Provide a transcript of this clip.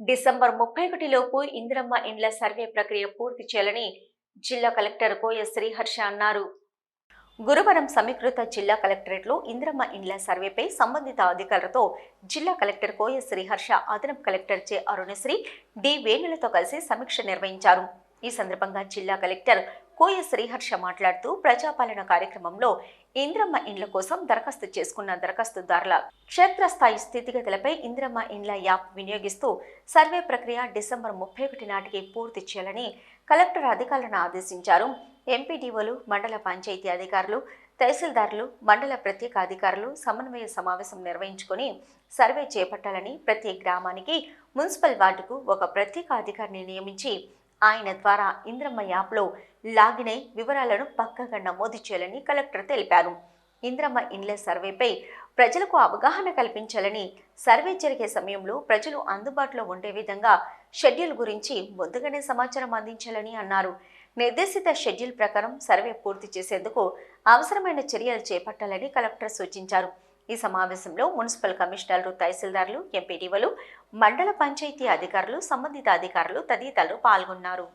December ముప్పై ఒకటిలోపు ఇందిరమ్మ ఇండ్ల survey ప్రక్రియ పూర్తి చేయాలని జిల్లా కలెక్టర్ కోయ శ్రీహర్ష అన్నారు. గురువారం సమీకృత జిల్లా కలెక్టరేట్లో ఇందిరమ్మ ఇండ్ల సర్వేపై సంబంధిత అధికారులతో జిల్లా కలెక్టర్ కోయ శ్రీహర్ష అదనపు కలెక్టర్ జె అరుణశ్రీ డి వేణులతో కలిసి సమీక్ష నిర్వహించారు. ఈ సందర్భంగా జిల్లా కలెక్టర్ కోయ శ్రీహర్ష మాట్లాడుతూ ప్రజాపాలన కార్యక్రమంలో ఇంద్రమ్మ ఇండ్ల కోసం దరఖాస్తు చేసుకున్న దరఖాస్తుదారుల క్షేత్రస్థాయి స్థితిగతులపై ఇంద్రమ్మ ఇండ్ల యాప్ వినియోగిస్తూ సర్వే ప్రక్రియ డిసెంబర్ ముప్పై ఒకటి నాటికి పూర్తి చేయాలని కలెక్టర్ అధికారులను ఆదేశించారు. ఎంపీడీఓలు మండల పంచాయతీ అధికారులు తహసీల్దారులు మండల ప్రత్యేక అధికారులు సమన్వయ సమావేశం నిర్వహించుకొని సర్వే చేపట్టాలని ప్రతి గ్రామానికి మున్సిపల్ వార్డుకు ఒక ప్రత్యేక అధికారిని నియమించి ఆయన ద్వారా ఇంద్రమ్మ యాప్లో లాగిన్ అయి వివరాలను పక్కగా నమోదు చేయాలని కలెక్టర్ తెలిపారు. ఇంద్రమ్మ ఇండ్ల సర్వేపై ప్రజలకు అవగాహన కల్పించాలని సర్వే జరిగే సమయంలో ప్రజలు అందుబాటులో ఉండే విధంగా షెడ్యూల్ గురించి ముందుగానే సమాచారం అందించాలని అన్నారు. నిర్దేశిత షెడ్యూల్ ప్రకారం సర్వే పూర్తి చేసేందుకు అవసరమైన చర్యలు చేపట్టాలని కలెక్టర్ సూచించారు. ఈ సమావేశంలో మున్సిపల్ కమిషనర్లు తహసీల్దార్లు ఎంపీడీఓలు మండల పంచాయతీ అధికారులు సంబంధిత అధికారులు తదితరులు పాల్గొన్నారు.